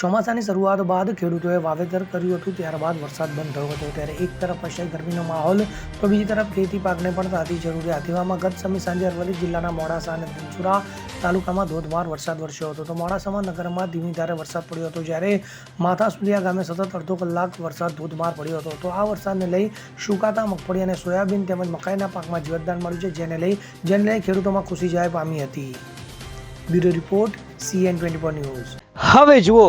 ચોમાસાની શરૂઆત બાદ ખેડૂતોએ વાવેતર કર્યું હતું, ત્યારબાદ વરસાદ બંધ થયો હતો. ત્યારે એક તરફ હશે ગરમીનો માહોલ, તો બીજી તરફ ખેતી પાકને પણ તાતી જરૂરિયાત તેવામાં ગત સમય સાંજે અરવલ્લી જિલ્લાના મોડાસા અને ધનસુરા તાલુકામાં ધોધમાર વરસાદ વરસ્યો હતો. તો મોડાસામાં નગરમાં ધીમી ધારે વરસાદ પડ્યો હતો, જ્યારે માથા સુધિયા ગામે સતત અડધો કલાક વરસાદ ધોધમાર પડ્યો હતો. તો આ વરસાદને લઈ સુકાતા મગફળી અને સોયાબીન તેમજ મકાઈના પાકમાં જીવતદાન મળ્યું છે, જેને લઈ જેને લઈ ખેડૂતોમાં ખુશી જાય પામી હતી. Bureau report, CN twenty four news. હવે જુઓ